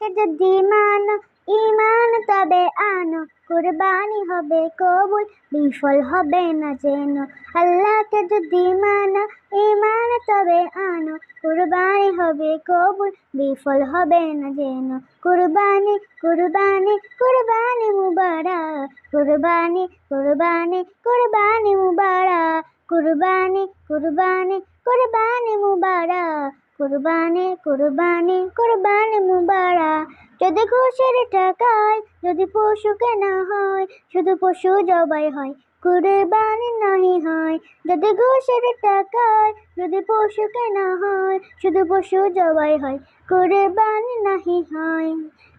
আল্লাহকে যদি মানো ইমান তবে আনো। কুরবানি হবে, কবুল, বিফল হবে না যেন। আল্লাহকে যদি মানো ইমান তবে আনো। কুরবানি হবে, কবুল, বিফল হবে না যেন। কুরবানি কুরবানি কুরবানি মুবারক। কুরবানি কুরবানি কুরবানি মুবারক। কুরবানি কুরবানি কুরবানি মুবারক। কুরবানি কুরবানি কুরবানি মুবারক। যদি ঘুষের টাকায়? যদি পশু কেনা হয়, শুধু পশু জবাই হয়। কুরবানি নাহি হয়, যদি ঘুষের টাকায়, যদি পশু কেনা হয়, শুধু পশু জবাই হয়। কুরবানি নাহি হয়,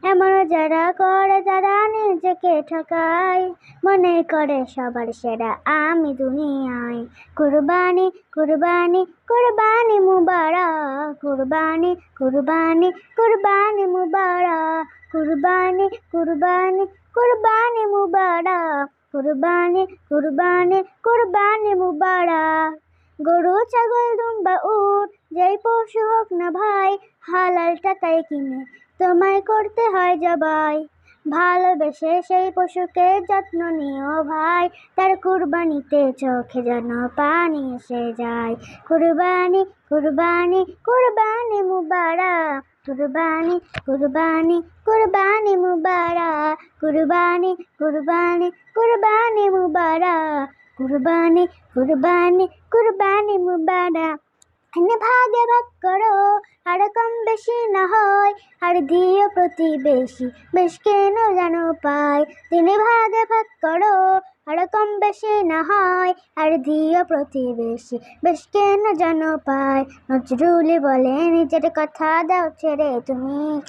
এমন যারা করে, যারা নিজেকে ঠকায়। মনে করে সবার সেরা আমি দুনিয়ায়। কুরবানি কুরবানি কুরবানি মুবারক। কুরবানি কুরবানি কুরবানি মুবারক। কুরবানি কুরবানি কুরবানি মুবারক। কুরবানি কুরবানি কুরবানি মুবারক। গরু, ছাগল দুম্বা উট, যেই পশু হোক না ভাই, হালাল টাকায় কিনে তোমায় করতে হয় জবাই। ভালোবেসে সেই পশুকে যত্ন নিও ভাই, তার কুরবানিতে চোখে যেন পানি এসে যায়। কুরবানি কুরবানি কুরবানি মুবারক। কুরবানি কুরবানি কুরবানি মুবারক, কুরবানি কুরবানি কুরবানি মুবারক, কুরবানি কুরবানি কুরবানি মুবারক। এনে ভাগে ভাগ করো, আর কম বেশি না হয়, আর দিও প্রতিবেশী বেশ। কেন জানো পায়। তিনি ভাগে ভাগ করো আর কম বেশি না হয়, আর দিও প্রতিবেশী। বেশ কেন যেন পায়? নজরুলি বলে, নিজের কথা দাও ছেড়ে তুমি।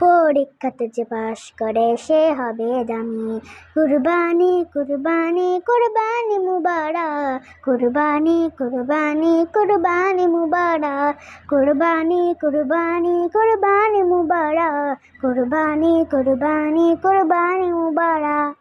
পরীক্ষাতে যে পাশ করে, সে হবে দামি। কুরবানি কুরবানি কুরবানি মুবারক। কুরবানি কুরবানি কুরবানি মুবারক। কুরবানি কুরবানি কুরবানি মুবারক। কুরবানি কুরবানি কুরবানি মুবারক।